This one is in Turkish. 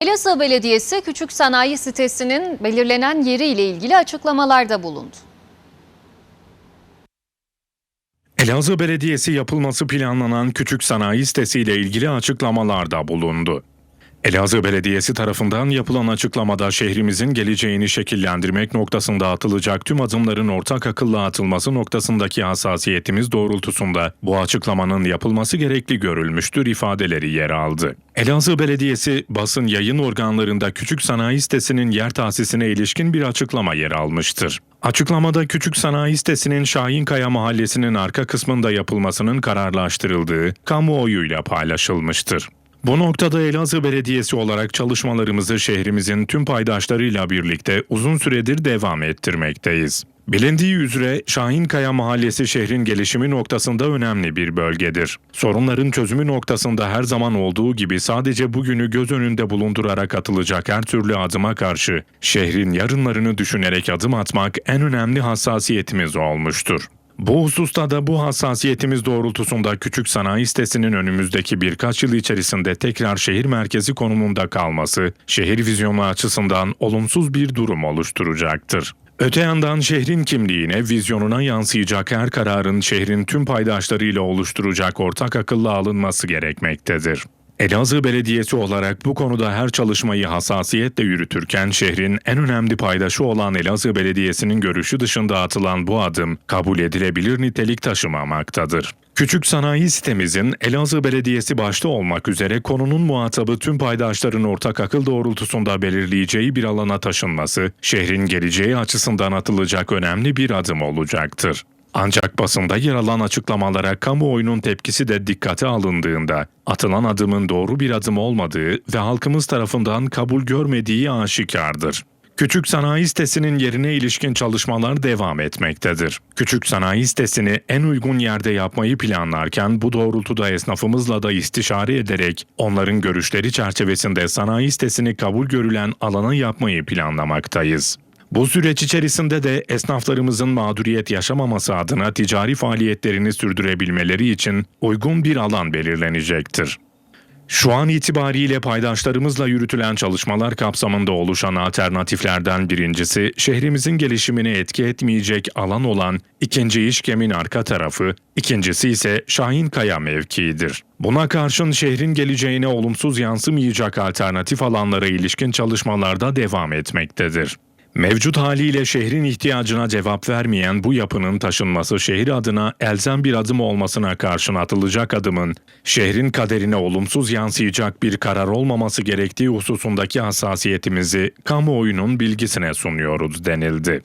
Elazığ Belediyesi küçük sanayi sitesinin belirlenen yeri ile ilgili açıklamalarda bulundu. Elazığ Belediyesi yapılması planlanan küçük sanayi sitesiyle ilgili açıklamalarda bulundu. Elazığ Belediyesi tarafından yapılan açıklamada şehrimizin geleceğini şekillendirmek noktasında atılacak tüm adımların ortak akılla atılması noktasındaki hassasiyetimiz doğrultusunda bu açıklamanın yapılması gerekli görülmüştür ifadeleri yer aldı. Elazığ Belediyesi basın yayın organlarında küçük sanayi sitesinin yer tahsisine ilişkin bir açıklama yer almıştır. Açıklamada küçük sanayi sitesinin Şahinkaya mahallesinin arka kısmında yapılmasının kararlaştırıldığı kamuoyuyla paylaşılmıştır. Bu noktada Elazığ Belediyesi olarak çalışmalarımızı şehrimizin tüm paydaşlarıyla birlikte uzun süredir devam ettirmekteyiz. Bilindiği üzere Şahinkaya Mahallesi şehrin gelişimi noktasında önemli bir bölgedir. Sorunların çözümü noktasında her zaman olduğu gibi sadece bugünü göz önünde bulundurarak atılacak her türlü adıma karşı şehrin yarınlarını düşünerek adım atmak en önemli hassasiyetimiz olmuştur. Bu hususta da bu hassasiyetimiz doğrultusunda küçük sanayi sitesinin önümüzdeki birkaç yıl içerisinde tekrar şehir merkezi konumunda kalması, şehir vizyonu açısından olumsuz bir durum oluşturacaktır. Öte yandan şehrin kimliğine, vizyonuna yansıyacak her kararın şehrin tüm paydaşlarıyla oluşturacak ortak akılla alınması gerekmektedir. Elazığ Belediyesi olarak bu konuda her çalışmayı hassasiyetle yürütürken şehrin en önemli paydaşı olan Elazığ Belediyesi'nin görüşü dışında atılan bu adım kabul edilebilir nitelik taşımamaktadır. Küçük sanayi sitemizin Elazığ Belediyesi başta olmak üzere konunun muhatabı tüm paydaşların ortak akıl doğrultusunda belirleyeceği bir alana taşınması, şehrin geleceği açısından atılacak önemli bir adım olacaktır. Ancak basında yer alan açıklamalara kamuoyunun tepkisi de dikkate alındığında atılan adımın doğru bir adım olmadığı ve halkımız tarafından kabul görmediği aşikardır. Küçük sanayi sitesinin yerine ilişkin çalışmalar devam etmektedir. Küçük sanayi sitesini en uygun yerde yapmayı planlarken bu doğrultuda esnafımızla da istişare ederek onların görüşleri çerçevesinde sanayi sitesini kabul görülen alana yapmayı planlamaktayız. Bu süreç içerisinde de esnaflarımızın mağduriyet yaşamaması adına ticari faaliyetlerini sürdürebilmeleri için uygun bir alan belirlenecektir. Şu an itibariyle paydaşlarımızla yürütülen çalışmalar kapsamında oluşan alternatiflerden birincisi şehrimizin gelişimine etki etmeyecek alan olan ikinci işkemin arka tarafı, ikincisi ise Şahinkaya mevkiidir. Buna karşın şehrin geleceğine olumsuz yansımayacak alternatif alanlara ilişkin çalışmalarda devam etmektedir. Mevcut haliyle şehrin ihtiyacına cevap vermeyen bu yapının taşınması şehir adına elzem bir adım olmasına karşın atılacak adımın şehrin kaderine olumsuz yansıyacak bir karar olmaması gerektiği hususundaki hassasiyetimizi kamuoyunun bilgisine sunuyoruz denildi.